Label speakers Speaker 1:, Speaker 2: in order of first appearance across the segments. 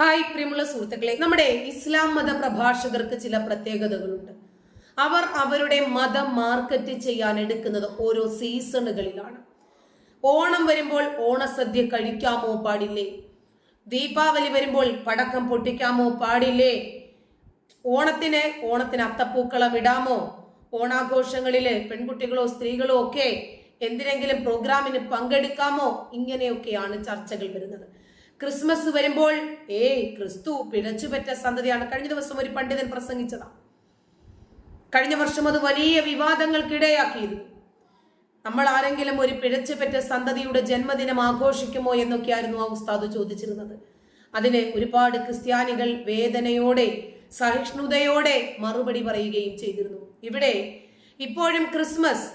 Speaker 1: Hi പ്രിയമുള്ള സുഹൃത്തുക്കളെ. നമ്മുടെ ഇസ്ലാം മത പ്രഭാഷകർക്ക് ചില പ്രത്യേകതകളുണ്ട്. അവർ അവരുടെ മതം മാർക്കറ്റ് ചെയ്യാൻ എടുക്കുന്നത് ഓരോ സീസണുകളിലാണ്. ഓണം വരുമ്പോൾ ഓണസദ്യ കഴിക്കാമോ പാടില്ലേ? ദീപാവലി വരുമ്പോൾ പടക്കം പൊട്ടിക്കാമോ പാടില്ലേ? ഓണത്തിന് ഓണത്തിന് അത്തപ്പൂക്കളം ഇടാമോ? ഓണാഘോഷങ്ങളിൽ പെൺകുട്ടികളോ സ്ത്രീകളോ ഒക്കെ എന്തിനെങ്കിലും പ്രോഗ്രാമിന് പങ്കെടുക്കാമോ? ഇങ്ങനെയൊക്കെയാണ് ചർച്ചകൾ വരുന്നത്. ക്രിസ്മസ് വരുമ്പോൾ ഏയ് ക്രിസ്തു പിഴച്ചുപറ്റ സന്തതിയാണ്. കഴിഞ്ഞ ദിവസം ഒരു പണ്ഡിതൻ പ്രസംഗിച്ചതാ. കഴിഞ്ഞ വർഷം അത് വലിയ വിവാദങ്ങൾക്കിടയാക്കിയിരുന്നു. നമ്മൾ ആരെങ്കിലും ഒരു പിഴച്ചുപറ്റ സന്തതിയുടെ ജന്മദിനം ആഘോഷിക്കുമോ എന്നൊക്കെയായിരുന്നു ആ ഉസ്താദ് ചോദിച്ചിരുന്നത്. അതിന് ഒരുപാട് ക്രിസ്ത്യാനികൾ വേദനയോടെ സഹിഷ്ണുതയോടെ മറുപടി പറയുകയും ചെയ്തിരുന്നു. ഇവിടെ ഇപ്പോഴും ക്രിസ്മസ്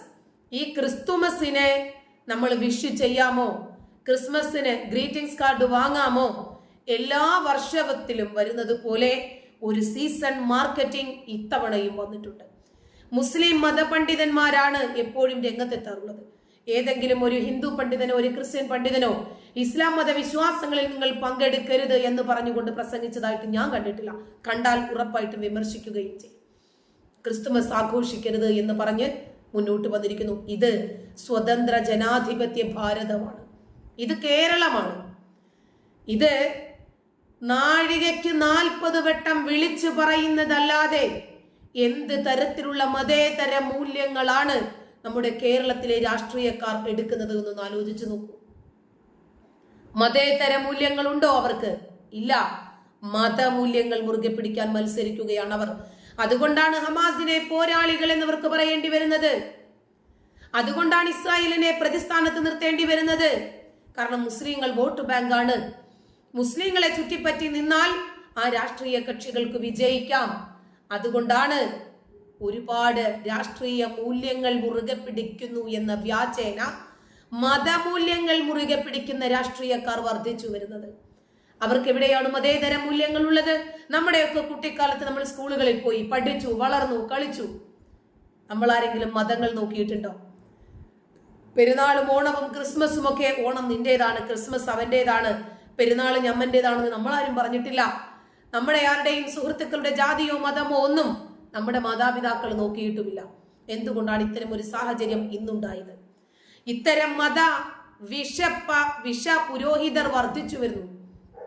Speaker 1: ഈ ക്രിസ്തുമസിനെ നമ്മൾ വിഷ് ചെയ്യാമോ? ക്രിസ്മസിന് ഗ്രീറ്റിംഗ്സ് കാർഡ് വാങ്ങാമോ? എല്ലാ വർഷത്തിലും വരുന്നത് പോലെ ഒരു സീസൺ മാർക്കറ്റിംഗ് ഇത്തവണയും വന്നിട്ടുണ്ട്. മുസ്ലിം മതപണ്ഡിതന്മാരാണ് എപ്പോഴും രംഗത്തെത്താറുള്ളത്. ഏതെങ്കിലും ഒരു ഹിന്ദു പണ്ഡിതനോ ഒരു ക്രിസ്ത്യൻ പണ്ഡിതനോ ഇസ്ലാം മതവിശ്വാസങ്ങളിൽ നിങ്ങൾ പങ്കെടുക്കരുത് എന്ന് പറഞ്ഞുകൊണ്ട് പ്രസംഗിച്ചതായിട്ട് ഞാൻ കണ്ടിട്ടില്ല. കണ്ടാൽ ഉറപ്പായിട്ടും വിമർശിക്കുകയും ചെയ്യും. ക്രിസ്തുമസ് ആഘോഷിക്കരുത് എന്ന് പറഞ്ഞ് മുന്നോട്ട് വന്നിരിക്കുന്നു. ഇത് സ്വതന്ത്ര ജനാധിപത്യ ഭാരതമാണ്. ഇത് കേരളമാണ്. ഇത് നാഴികയ്ക്ക് നാൽപ്പത് വട്ടം വിളിച്ചു പറയുന്നതല്ലാതെ എന്ത് തരത്തിലുള്ള മതേതര മൂല്യങ്ങളാണ് നമ്മുടെ കേരളത്തിലെ രാഷ്ട്രീയക്കാർ എടുക്കുന്നത് എന്നൊന്ന് ആലോചിച്ചു നോക്കൂ. മതേതര മൂല്യങ്ങളുണ്ടോ അവർക്ക്? ഇല്ല. മതമൂല്യങ്ങൾ മുറുകെ പിടിക്കാൻ മത്സരിക്കുകയാണ് അവർ. അതുകൊണ്ടാണ് ഹമാസിനെ പോരാളികൾ എന്നിവർക്ക് പറയേണ്ടി വരുന്നത്. അതുകൊണ്ടാണ് ഇസ്രായേലിനെ പ്രതിസ്ഥാനത്ത് നിർത്തേണ്ടി വരുന്നത്. കാരണം മുസ്ലിങ്ങൾ വോട്ട് ബാങ്കാണ്. മുസ്ലിങ്ങളെ ചുറ്റിപ്പറ്റി നിന്നാൽ ആ രാഷ്ട്രീയ കക്ഷികൾക്ക് വിജയിക്കാം. അതുകൊണ്ടാണ് ഒരുപാട് രാഷ്ട്രീയ മൂല്യങ്ങൾ മുറുകെ പിടിക്കുന്നു എന്ന വ്യാജേന മതമൂല്യങ്ങൾ മുറുകെ പിടിക്കുന്ന രാഷ്ട്രീയക്കാർ വർദ്ധിച്ചു വരുന്നത്. അവർക്ക് എവിടെയാണ് മതേതര മൂല്യങ്ങൾ ഉള്ളത്? നമ്മുടെയൊക്കെ കുട്ടിക്കാലത്ത് നമ്മൾ സ്കൂളുകളിൽ പോയി പഠിച്ചു വളർന്നു കളിച്ചു. നമ്മൾ ആരെങ്കിലും മതങ്ങൾ നോക്കിയിട്ടുണ്ടോ? പെരുന്നാളും ഓണവും ക്രിസ്മസും ഒക്കെ ഓണം നിന്റേതാണ് ക്രിസ്മസ് അവന്റേതാണ് പെരുന്നാൾ ഞമ്മന്റെതാണെന്ന് നമ്മളാരും പറഞ്ഞിട്ടില്ല. നമ്മുടെ ആരുടെയും സുഹൃത്തുക്കളുടെ ജാതിയോ മതമോ ഒന്നും നമ്മുടെ മാതാപിതാക്കൾ നോക്കിയിട്ടുമില്ല. എന്തുകൊണ്ടാണ് ഇത്തരം ഒരു സാഹചര്യം ഇന്നുണ്ടായത്? ഇത്തരം മത വിഷപ്പ വിഷ പുരോഹിതർ വർദ്ധിച്ചു വരുന്നു.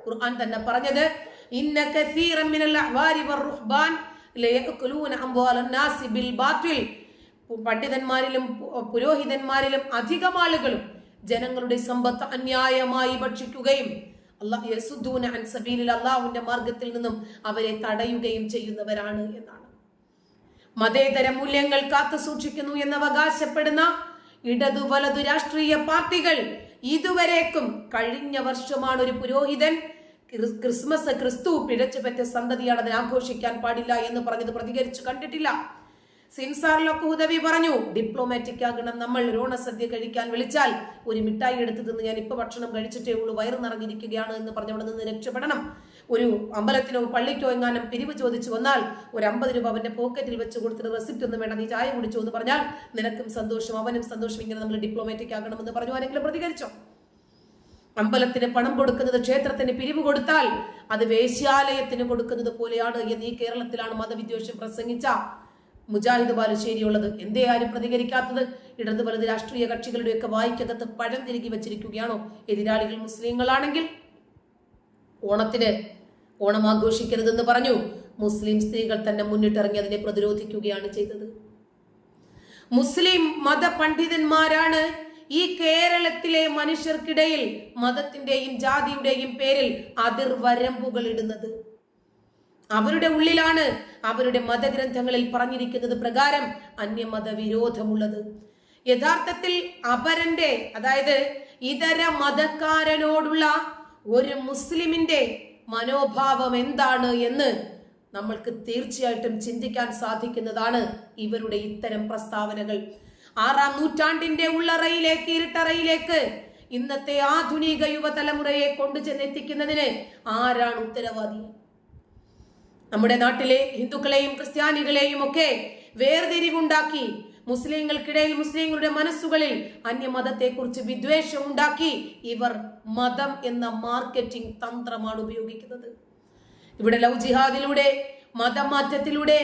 Speaker 1: ഖുർആൻ തന്നെ പറഞ്ഞത് ഇന്ന അഹ്വാരി അംവാലൻ നാസി ബിൽ പണ്ഡിതന്മാരിലും പുരോഹിതന്മാരിലും അധികം ആളുകളും ജനങ്ങളുടെ സമ്പത്ത് അന്യായമായി ഭക്ഷിക്കുകയും അള്ളാഹുന്റെ മാർഗത്തിൽ നിന്നും അവരെ തടയുകയും ചെയ്യുന്നവരാണ് എന്നാണ്. മതേതര മൂല്യങ്ങൾ കാത്തു സൂക്ഷിക്കുന്നു എന്ന് അവകാശപ്പെടുന്ന ഇടതു വലതു രാഷ്ട്രീയ പാർട്ടികൾ ഇതുവരേക്കും കഴിഞ്ഞ വർഷമാണ് ഒരു പുരോഹിതൻ ക്രിസ്മസ് ക്രിസ്തു പിഴച്ചുപറ്റ സന്തതിയാണ് അതിന് ആഘോഷിക്കാൻ പാടില്ല എന്ന് പറഞ്ഞത് പ്രതികരിച്ചു കണ്ടിട്ടില്ല. സിൻസാറിലൊക്കെ ഉദവി പറഞ്ഞു ഡിപ്ലോമാറ്റിക് ആകണം നമ്മൾ രോണസദ്യ കഴിക്കാൻ വിളിച്ചാൽ ഒരു മിഠായി എടുത്തു തിന്ന് ഞാൻ ഇപ്പൊ ഭക്ഷണം കഴിച്ചിട്ടേ ഉള്ളൂ വയറ് നിറഞ്ഞിരിക്കുകയാണ് എന്ന് പറഞ്ഞ് അവിടെ നിന്ന് രക്ഷപ്പെടണം. ഒരു അമ്പലത്തിനോ പള്ളിക്കോ എങ്ങാനും പിരിവ് ചോദിച്ചു വന്നാൽ ഒരു അമ്പത് രൂപ അവന്റെ പോക്കറ്റിൽ വെച്ച് കൊടുത്തിട്ട് റെസിപ്റ്റ് ഒന്നും വേണ്ട നീ ചായ കുടിച്ചു എന്ന് പറഞ്ഞാൽ നിനക്കും സന്തോഷം അവനും സന്തോഷം ഇങ്ങനെ നമ്മൾ ഡിപ്ലോമാറ്റിക് ആകണമെന്ന് പറഞ്ഞു ആരെങ്കിലും പ്രതികരിച്ചോ? അമ്പലത്തിന് പണം കൊടുക്കുന്നത് ക്ഷേത്രത്തിന് പിരിവ് കൊടുത്താൽ അത് വേശ്യാലയത്തിന് കൊടുക്കുന്നത് പോലെയാണ് എന്ന് ഈ കേരളത്തിലാണ് മതവിദ്വേഷം പ്രസംഗിച്ച മുജാഹിദ് ബാലുശ്ശേരിയുള്ളത് എന്തേ ആരും പ്രതികരിക്കാത്തത്? ഇടത് വലത് രാഷ്ട്രീയ കക്ഷികളുടെയൊക്കെ വായിക്കകത്ത് പഴം തിരികെ വെച്ചിരിക്കുകയാണോ? എതിരാളികൾ മുസ്ലിങ്ങളാണെങ്കിൽ? ഓണത്തിന് ഓണം ആഘോഷിക്കരുതെന്ന് പറഞ്ഞു. മുസ്ലിം സ്ത്രീകൾ തന്നെ മുന്നിട്ടിറങ്ങി അതിനെ പ്രതിരോധിക്കുകയാണ് ചെയ്തത്. മുസ്ലിം മത പണ്ഡിതന്മാരാണ് ഈ കേരളത്തിലെ മനുഷ്യർക്കിടയിൽ മതത്തിന്റെയും ജാതിയുടെയും പേരിൽ അതിർവരമ്പുകൾ ഇടുന്നത്. അവരുടെ ഉള്ളിലാണ് അവരുടെ മതഗ്രന്ഥങ്ങളിൽ പറഞ്ഞിരിക്കുന്നത് പ്രകാരം അന്യമത വിരോധമുള്ളത് യഥാർത്ഥത്തിൽ അപരന്റെ അതായത് ഇതര മതക്കാരനോടുള്ള ഒരു മുസ്ലിമിന്റെ മനോഭാവം എന്താണ് എന്ന് നമ്മൾക്ക് തീർച്ചയായിട്ടും ചിന്തിക്കാൻ സാധിക്കുന്നതാണ് ഇവരുടെ ഇത്തരം പ്രസ്താവനകൾ. ആറാം നൂറ്റാണ്ടിന്റെ ഉള്ളറയിലേക്ക് ഇരുട്ടറയിലേക്ക് ഇന്നത്തെ ആധുനിക യുവതലമുറയെ കൊണ്ടുചെന്നെത്തിക്കുന്നതിന് ആരാണ് ഉത്തരവാദി? നമ്മുടെ നാട്ടിലെ ഹിന്ദുക്കളെയും ക്രിസ്ത്യാനികളെയും ഒക്കെ വേർതിരിവുണ്ടാക്കി മുസ്ലിങ്ങൾക്കിടയിൽ മുസ്ലിങ്ങളുടെ മനസ്സുകളിൽ അന്യമതത്തെക്കുറിച്ച് വിദ്വേഷം ഉണ്ടാക്കി ഇവർ മതം എന്ന മാർക്കറ്റിംഗ് തന്ത്രമാണ് ഉപയോഗിക്കുന്നത്. ഇവിടെ ലവ് ജിഹാദിലൂടെ മതം മാറ്റത്തിലൂടെ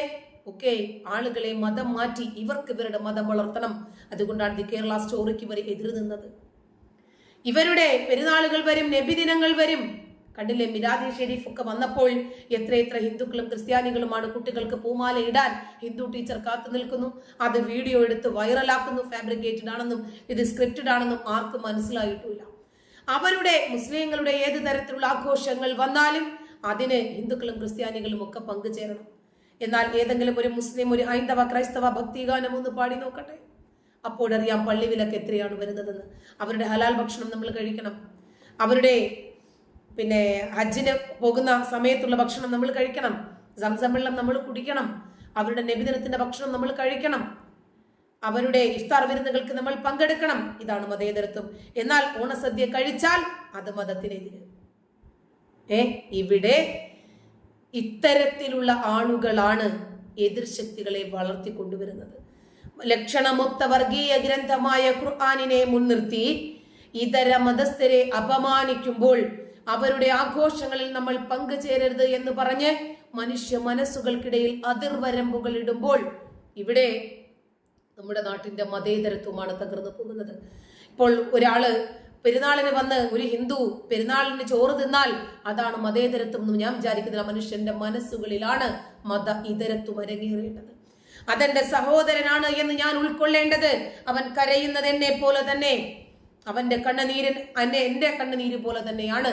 Speaker 1: ഒക്കെ ആളുകളെ മതം മാറ്റി ഇവർക്ക് ഇവരുടെ മതം വളർത്തണം. അതുകൊണ്ടാണ് ദി കേരള സ്റ്റോറിക്ക് ഇവർ എതിർ നിന്നത്. ഇവരുടെ പെരുന്നാളുകൾ വരും നബിദിനങ്ങൾ വരും. കണ്ടില്ലേ? മിലാദി ഷെരീഫ് ഒക്കെ വന്നപ്പോൾ എത്രയെത്ര ഹിന്ദുക്കളും ക്രിസ്ത്യാനികളുമാണ് കുട്ടികൾക്ക് പൂമാല ഇടാൻ ഹിന്ദു ടീച്ചർ കാത്തു നിൽക്കുന്നു. അത് വീഡിയോ എടുത്ത് വൈറലാക്കുന്നു ഫാബ്രിക്കേറ്റഡ് ആണെന്നും ഇത് സ്ക്രിപ്റ്റഡ് ആണെന്നും ആർക്കും മനസ്സിലായിട്ടില്ല. അവരുടെ മുസ്ലിങ്ങളുടെ ഏത് തരത്തിലുള്ള ആഘോഷങ്ങൾ വന്നാലും അതിന് ഹിന്ദുക്കളും ക്രിസ്ത്യാനികളും ഒക്കെ പങ്കുചേരണം. എന്നാൽ ഏതെങ്കിലും ഒരു മുസ്ലിം ഒരു ഹൈന്ദവ ക്രൈസ്തവ ഭക്തിഗാനം ഒന്ന് പാടി നോക്കട്ടെ? അപ്പോഴറിയാം പള്ളി വിലക്ക് എത്രയാണ് വരുന്നതെന്ന്. അവരുടെ ഹലാൽ ഭക്ഷണം നമ്മൾ കഴിക്കണം. അവരുടെ പിന്നെ ഹജ്ജിന് പോകുന്ന സമയത്തുള്ള ഭക്ഷണം നമ്മൾ കഴിക്കണം. സംസം വെള്ളം നമ്മൾ കുടിക്കണം. അവരുടെ നബിദിനത്തിന്റെ ഭക്ഷണം നമ്മൾ കഴിക്കണം. അവരുടെ ഇഫ്താർ വിരുന്നുകൾക്ക് നമ്മൾ പങ്കെടുക്കണം. ഇതാണ് മതേതരത്വം. എന്നാൽ ഓണസദ്യ കഴിച്ചാൽ അത് മതത്തിനെതിരെ. ഏ ഇവിടെ ഇത്തരത്തിലുള്ള ആളുകളാണ് എതിർശക്തികളെ വളർത്തിക്കൊണ്ടുവരുന്നത്. ലക്ഷണമൊത്ത വർഗീയ ഗ്രന്ഥമായ ഖുർആാനിനെ മുൻനിർത്തി ഇതര മതസ്ഥരെ അപമാനിക്കുമ്പോൾ അവരുടെ ആഘോഷങ്ങളിൽ നമ്മൾ പങ്കുചേരരുത് എന്ന് പറഞ്ഞ് മനുഷ്യ മനസ്സുകൾക്കിടയിൽ അതിർവരമ്പുകൾ ഇടുമ്പോൾ ഇവിടെ നമ്മുടെ നാട്ടിന്റെ മതേതരത്വമാണ് തകർന്നു പോകുന്നത്. ഇപ്പോൾ ഒരാൾ പെരുന്നാളിന് വന്ന് ഒരു ഹിന്ദു പെരുന്നാളിന് ചോറ് തിന്നാൽ അതാണ് മതേതരത്വം എന്ന് ഞാൻ വിചാരിക്കുന്നില്ല. മനുഷ്യന്റെ മനസ്സുകളിലാണ് മത ഇതരത്വം അരങ്ങേറേണ്ടത്. അതെന്റെ സഹോദരനാണ് എന്ന് ഞാൻ ഉൾക്കൊള്ളേണ്ടത്. അവൻ കരയുന്നത് എന്നെ പോലെ തന്നെ അവന്റെ കണ്ണുനീരൻ എന്നെ എന്റെ കണ്ണുനീര് പോലെ തന്നെയാണ്.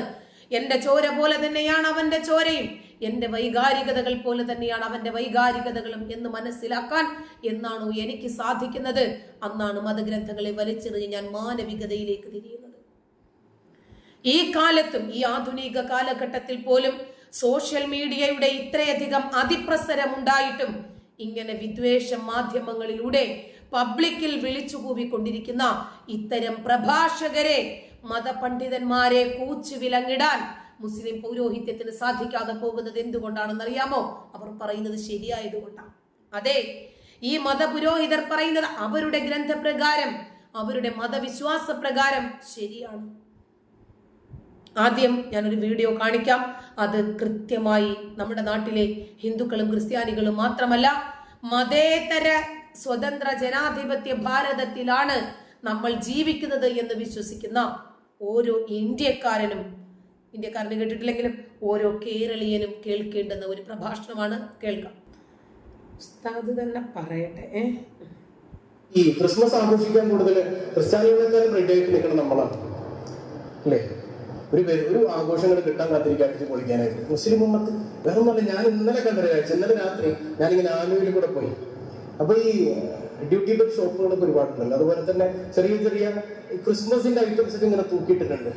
Speaker 1: എന്റെ ചോര പോലെ തന്നെയാണ് അവന്റെ ചോരയും. എന്റെ വൈകാരികതകൾ പോലെ തന്നെയാണ് അവന്റെ വൈകാരികതകളും എന്ന് മനസ്സിലാക്കാൻ എന്നാണോ എനിക്ക് സാധിക്കുന്നത്? അന്നാണ് മതഗ്രന്ഥങ്ങളെ വലിച്ചെറിഞ്ഞ് ഞാൻ മാനവികതയിലേക്ക് തിരിയുന്നത്. ഈ കാലത്തും ഈ ആധുനിക കാലഘട്ടത്തിൽ പോലും സോഷ്യൽ മീഡിയയുടെ ഇത്രയധികം അതിപ്രസരം ഉണ്ടായിട്ടും ഇങ്ങനെ വിദ്വേഷ മാധ്യമങ്ങളിലൂടെ പബ്ലിക്കിൽ വിളിച്ചു കൂവിക്കൊണ്ടിരിക്കുന്ന ഇത്തരം പ്രഭാഷകരെ മതപണ്ഡിതന്മാരെ കൂച്ചു വിലങ്ങിടാൻ മുസ്ലിം പൗരോഹിത്യത്തിന് സാധിക്കാതെ പോകുന്നത് എന്തുകൊണ്ടാണെന്ന് അറിയാമോ അവർ പറയുന്നത് ശരിയായതുകൊണ്ടാണ്. അതെ ഈ മതപുരോഹിതർ പറയുന്നത് അവരുടെ ഗ്രന്ഥപ്രകാരം അവരുടെ മതവിശ്വാസ പ്രകാരം ശരിയാണ്. ആദ്യം ഞാനൊരു വീഡിയോ കാണിക്കാം. അത് കൃത്യമായി നമ്മുടെ നാട്ടിലെ ഹിന്ദുക്കളും ക്രിസ്ത്യാനികളും മാത്രമല്ല മതേതര സ്വതന്ത്ര ജനാധിപത്യ ഭാരതത്തിലാണ് നമ്മൾ ജീവിക്കുന്നത് എന്ന് വിശ്വസിക്കുന്ന ഓരോ ഇന്ത്യക്കാരനും. ഇന്ത്യക്കാരന് കേട്ടിട്ടില്ലെങ്കിലും ഓരോ കേരളീയനും കേൾക്കേണ്ടുന്ന ഒരു പ്രഭാഷണമാണ് കേൾക്കാം. ഉസ്താദ് തന്നെ പറയട്ടെ
Speaker 2: ഈ ക്രിസ്മസ് ആഘോഷിക്കാൻ കൂടുതൽ ക്രിസ്ത്യാനികളെക്കാളും റെഡി ആയിട്ട് നിൽക്കണം നമ്മളാണ്. അല്ലേ? ഒരു ഒരു ആഘോഷങ്ങൾ കിട്ടാൻ കാത്തിരിക്കാട്ടിച്ച് പൊളിക്കാനായിട്ട്. മുസ്ലിം ഉമ്മത്ത് വേറെ ഒന്നുമല്ല ഞാൻ ഇന്നലെ കണ്ട കാഴ്ച. ഇന്നലെ രാത്രി ഞാനിങ്ങനെ ആനുവിൽ കൂടെ പോയി. അപ്പൊ ഈ ഡ്യൂട്ടി ബെഡ് ഷോപ്പുകളൊക്കെ ഒരുപാടുണ്ടല്ലോ. അതുപോലെ തന്നെ ചെറിയ ചെറിയ ക്രിസ്മസിന്റെ ഐറ്റംസ് ഒക്കെ ഇങ്ങനെ തൂക്കിയിട്ടിട്ടുണ്ട്.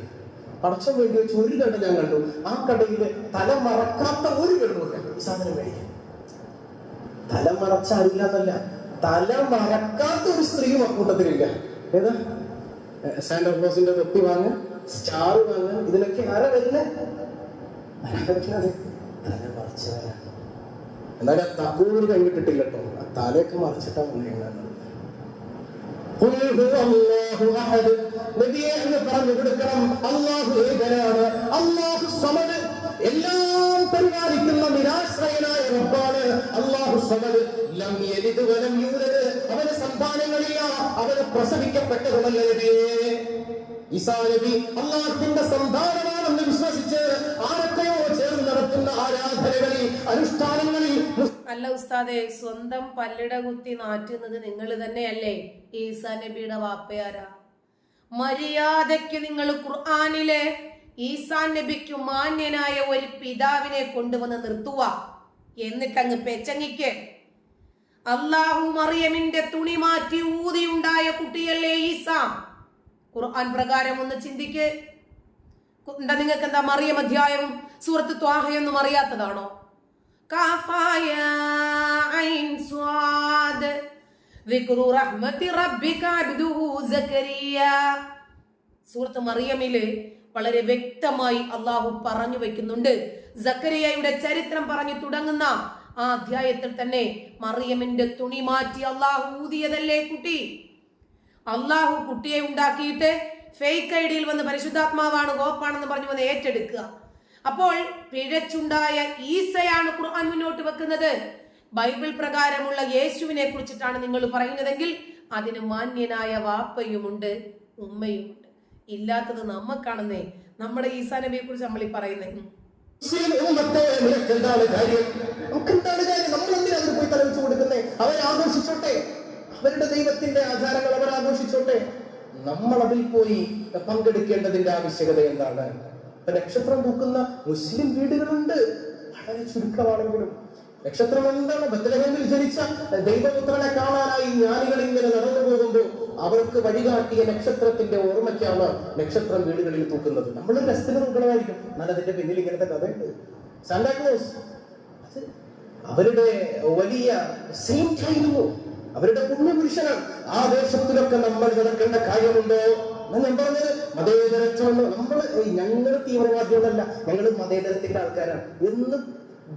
Speaker 2: പടച്ചം വേണ്ടി വെച്ച് ഒരു കട ഞാൻ കണ്ടു. ആ കടയിൽ തല മറക്കാത്ത ഒരു കടമില്ല സാധനം മേടിക്കാൻ തല മറച്ച അറിയില്ലാന്നല്ല തല മറക്കാത്ത ഒരു സ്ത്രീയും അക്കൂട്ടത്തിലില്ല. ഏതാ? സാന്റാക്ലോസിന്റെ തൊപ്പി വാങ്ങാൻ സ്റ്റാർ വാങ്ങാൻ ഇതിനൊക്കെ ആരാ വരുന്നത്? തല മറച്ചവരാണ്. എന്നാലും തക്കൂർ കൈവിട്ടിട്ടില്ല കേട്ടോ. ആ തലയൊക്കെ മറിച്ചിട്ടാണ് എല്ലാം പരിപാലിക്കുന്ന നിരാശ്രയനായ ലം വലം അവന് സന്താനങ്ങളില്ല. അവന് പ്രസവിക്കപ്പെട്ടതുമല്ലേ ഈസാ നബി അള്ളാഹുവിന്റെ സന്താനമാണെന്ന് വിശ്വസിച്ച് ആരൊക്കെയോ ചേർന്ന് നടത്തുന്ന ആരാധനകളിൽ അനുഷ്ഠാനങ്ങളിൽ
Speaker 1: അല്ല ഉസ്താദെ സ്വന്തം പല്ലിട കുത്തി നാറ്റുന്നത് നിങ്ങൾ തന്നെയല്ലേ? ഈസാ നബിയുടെ വാപ്പയാരാ? മര്യാദയ്ക്ക് നിങ്ങൾ ഖുർആാനിലെ ഈസാ നബിക്ക് മാന്യനായ ഒരു പിതാവിനെ കൊണ്ടുവന്ന് നിർത്തുക. എന്നിട്ടങ്ങ് പെച്ചങ്ങിക്ക്. അള്ളാഹു മറിയമിന്റെ തുണി മാറ്റി ഊതിയുണ്ടായ കുട്ടിയല്ലേ ഈസ? ഖുർആൻ പ്രകാരം ഒന്ന് ചിന്തിക്ക്. എന്താ നിങ്ങൾക്ക് എന്താ മറിയം അധ്യായവും സൂറത്ത് ത്വാഹയൊന്നും അറിയാത്തതാണോ? സൂറത്ത് മറിയമിൽ വളരെ വ്യക്തമായി അള്ളാഹു പറഞ്ഞു വെക്കുന്നുണ്ട്. സക്കരിയയുടെ ചരിത്രം പറഞ്ഞു തുടങ്ങുന്ന ആ അധ്യായത്തിൽ തന്നെ മറിയമിന്റെ തുണി മാറ്റി അള്ളാഹു ഊതിയതല്ലേ കുട്ടി? അള്ളാഹു കുട്ടിയെ ഉണ്ടാക്കിയിട്ട് ഫേക്ക് ഐഡിയിൽ വന്ന് പരിശുദ്ധാത്മാവാണ് ഗോപ്പാണെന്ന് പറഞ്ഞു വന്ന് ഏറ്റെടുക്കുക. അപ്പോൾ പിഴച്ചുണ്ടായ ഈസയാണ് ഖുർആൻ മുന്നോട്ട് വെക്കുന്നത്. ബൈബിൾ പ്രകാരമുള്ള യേശുവിനെ കുറിച്ചിട്ടാണ് നിങ്ങൾ പറയുന്നതെങ്കിൽ അതിന് മാന്യനായ വാപ്പയുമുണ്ട് ഉമ്മയുമുണ്ട്. ഇല്ലാത്തത് നമ്മക്കാണെന്നേ നമ്മുടെ ഈസാ നബിയെ കുറിച്ച് നമ്മൾ ഈ പറയുന്നത്
Speaker 2: എന്താണ് പോയി അവർ ആഘോഷിച്ചോട്ടെ. അവരുടെ ദൈവത്തിന്റെ ആചാരങ്ങൾ അവർ ആഘോഷിച്ചോട്ടെ? നമ്മൾ അതിൽ പോയി പങ്കെടുക്കേണ്ടതിന്റെ ആവശ്യകത എന്താണ്? നക്ഷത്രം തൂക്കുന്ന മുസ്ലിം വീടുകളുണ്ട്. വളരെ ചുരുക്കമാണെങ്കിലും. നക്ഷത്രം എന്താണ്? ബദലഹേമിൽ ജനിച്ച ദൈവപുത്രനെ കാണാനായി ജ്ഞാനികൾ ഇങ്ങനെ നടന്നു പോകുമ്പോൾ അവർക്ക് വഴികാട്ടിയ നക്ഷത്രത്തിന്റെ ഓർമ്മയ്ക്കാണ് നക്ഷത്രം വീടുകളിൽ തൂക്കുന്നത് നമ്മൾ രസത്തിന് തൂക്കണമായിരിക്കും എന്നാൽ അതിന്റെ പിന്നിൽ ഇങ്ങനത്തെ കഥയുണ്ട്. സാന്താക്ലോസ് അവരുടെ വലിയ സെയിം ആയിരുന്നു. അവരുടെ പുണ്യപുരുഷനാണ്. ആ ദേശത്തിലൊക്കെ നമ്മൾ നടക്കേണ്ട കാര്യമുണ്ടോ? ഞാൻ പറഞ്ഞത്. മതേതരത്വം നമ്മൾ ഞങ്ങൾ തീവ്രവാദികളല്ല. ഞങ്ങൾ മതേതരത്തിന്റെ ആൾക്കാരാണ്. എന്ന്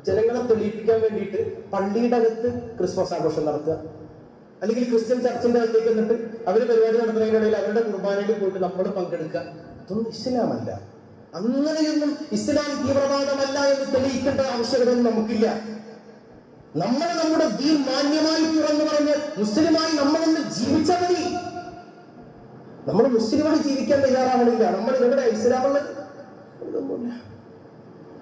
Speaker 2: ജനങ്ങളെ തെളിയിപ്പിക്കാൻ വേണ്ടിയിട്ട് പള്ളിയുടെ അകത്ത് ക്രിസ്മസ് ആഘോഷം നടത്തുക. അല്ലെങ്കിൽ ക്രിസ്ത്യൻ ചർച്ചിന്റെ അകത്തേക്ക് എന്നിട്ട് അവർ പരിപാടി നടത്തുന്നതിനിടയിൽ അവരുടെ കുർബാനയിൽ പോയിട്ട് നമ്മൾ പങ്കെടുക്കുക. അതൊന്നും ഇസ്ലാമല്ല. അങ്ങനെയൊന്നും ഇസ്ലാം തീവ്രവാദമല്ല എന്ന് തെളിയിക്കേണ്ട ആവശ്യകതയൊന്നും നമുക്കില്ല. നമ്മൾ നമ്മുടെ ദീൻ മാന്യമായി തുറന്നു പറഞ്ഞ് മുസ്ലിമായി നമ്മളൊന്ന് ജീവിച്ചാൽ മതി. നമ്മൾ മുസ്ലിമായി ജീവിക്കാൻ തയ്യാറാവണില്ല. നമ്മൾ ഇവിടെ ഇസ്ലാമുള്ളത്?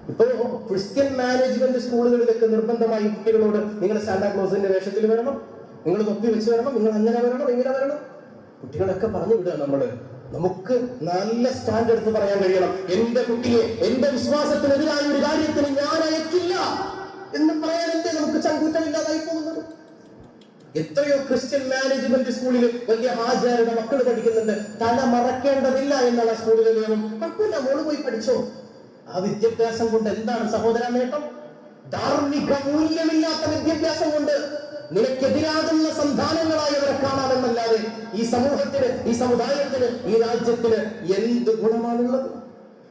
Speaker 2: ഇപ്പൊ ക്രിസ്ത്യൻ മാനേജ്മെന്റ് സ്കൂളുകളിലൊക്കെ നിർബന്ധമായി കുട്ടികളോട് നിങ്ങൾ സാന്റാക്ലോസിന്റെ വേഷത്തിൽ വരണം നിങ്ങൾ തൊപ്പി വെച്ച് വരണം നിങ്ങൾ അങ്ങനെ വരണം ഇങ്ങനെ വരണം. കുട്ടികളൊക്കെ പറഞ്ഞു വിടുക നമ്മൾ. നമുക്ക് നല്ല സ്റ്റാൻഡ് എടുത്ത് പറയാൻ കഴിയണം. എന്റെ കുട്ടിയെ എന്റെ വിശ്വാസത്തിനെതിരായ ഒരു കാര്യത്തിന് ഞാൻ അയക്കില്ല. എന്ന് പറയാൻ എന്തേ നമുക്ക് ചങ്കൂറ്റമില്ലാതായി പോകുന്നത്? എത്രയോ ക്രിസ്ത്യൻ മാനേജ്മെന്റ് സ്കൂളിൽ വലിയ ആചാരുടെ മക്കൾ പഠിക്കുന്നുണ്ട്. തല മറക്കേണ്ടതില്ല എന്നുള്ള സ്കൂളിലെ നിയമം. കുഴപ്പമില്ല മോൾ പോയി പഠിച്ചോ. ആ വിദ്യാഭ്യാസം കൊണ്ട് എന്താണ് സഹോദര നേട്ടം? ധാർമ്മിക മൂല്യമില്ലാത്ത വിദ്യാഭ്യാസം കൊണ്ട് നിനക്കെതിരാകുന്ന സന്താനങ്ങളായി അവരെ കാണാമെന്നല്ലാതെ ഈ സമൂഹത്തിന് ഈ സമുദായത്തിന് ഈ രാജ്യത്തിന് എന്ത് ഗുണമാണുള്ളത്?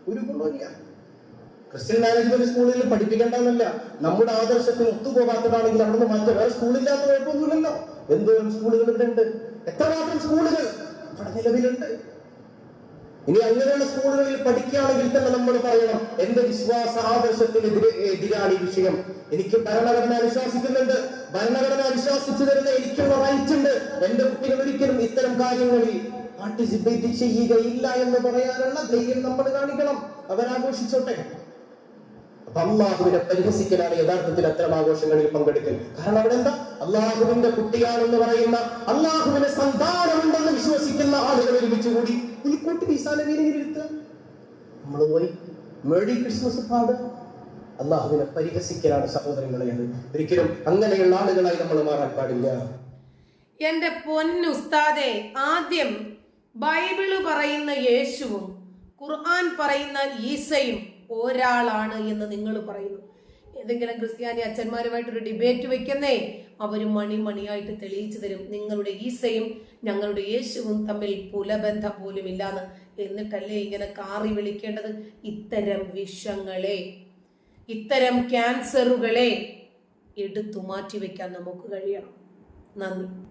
Speaker 2: ഒരു ഗുണമില്ല ക്രിസ്ത്യൻ മാനേജ്മെന്റ് സ്കൂളിൽ പഠിപ്പിക്കേണ്ടെന്നല്ല. നമ്മുടെ ആദർശത്തിന് ഒത്തുപോകാത്തതാണെങ്കിൽ അവിടെ നിന്ന് മാറ്റം. വേറെ സ്കൂളില്ലാത്ത കുഴപ്പമൊന്നുമില്ലല്ലോ. എന്തോരം സ്കൂളുകൾ ഇവിടെ ഉണ്ട് എത്രമാത്രം സ്കൂളുകൾ അവിടെ നിലവിലുണ്ട്. ഇനി അങ്ങനെയുള്ള സ്കൂളുകളിൽ പഠിക്കുകയാണെങ്കിൽ തന്നെ നമ്മൾ പറയണം എന്റെ വിശ്വാസ ആദർശത്തിനെതിരെ എതിരാണ് ഈ വിഷയം. എനിക്ക് ഭരണഘടന വിശ്വസിക്കുന്നുണ്ട്. ഭരണഘടന വിശ്വസിച്ചു തരുന്ന എനിക്കുള്ള റൈറ്റ് ഉണ്ട്. എന്റെ കുട്ടികൾ ഒരിക്കലും ഇത്തരം കാര്യങ്ങളിൽ പാർട്ടിസിപ്പേറ്റ് ചെയ്യുകയില്ല എന്ന് പറയാനുള്ള ധൈര്യം നമ്മൾ കാണിക്കണം. അവരാഘോഷിച്ചോട്ടെ. അള്ളാഹുവിനെ പരിഹസിക്കലാണ് യഥാർത്ഥത്തിൽ അത്തരം ആഘോഷങ്ങളിൽ പങ്കെടുക്കൽ. കാരണം അവിടെ എന്താ അള്ളാഹുവിന്റെ കുട്ടിയാണെന്ന് പറയുന്ന അള്ളാഹുവിന് സന്താനമുണ്ടെന്ന് വിശ്വസിക്കുന്ന ആളുകൾ ഒരുമിച്ച് കൂടി. പുലിക്കോട്ട് ഈസാനവീനെ ഇരുത്തുക? നമ്മൾ പോയി. മേടി ക്രിസ്മസ് പാട് അള്ളാഹുവിനെ പരിഹസിക്കലാണ് സഹോദരങ്ങളെ ഒരിക്കലും അങ്ങനെയുള്ള ആളുകളായി നമ്മൾ മാറാൻ പാടില്ല.
Speaker 1: എന്റെ പൊന്നുസ്താദെ ആദ്യം ബൈബിൾ പറയുന്ന യേശുവും ഖുർആൻ പറയുന്ന ഈസയും ഒരാളാണ് എന്ന് നിങ്ങൾ പറയുന്നു. ഏതെങ്കിലും ക്രിസ്ത്യാനി അച്ഛന്മാരുമായിട്ടൊരു ഡിബേറ്റ് വെക്കുന്നേ അവർ മണിമണിയായിട്ട് തെളിയിച്ചു തരും. നിങ്ങളുടെ ഈസയും ഞങ്ങളുടെ യേശുവും തമ്മിൽ പുലബന്ധം പോലും ഇല്ലാന്ന് എന്നിട്ടല്ലേ ഇങ്ങനെ കാറി വിളിക്കേണ്ടത്? ഇത്തരം വിഷങ്ങളെ ഇത്തരം ക്യാൻസറുകളെ എടുത്തു മാറ്റി വെക്കാൻ നമുക്ക് കഴിയണം. നന്ദി.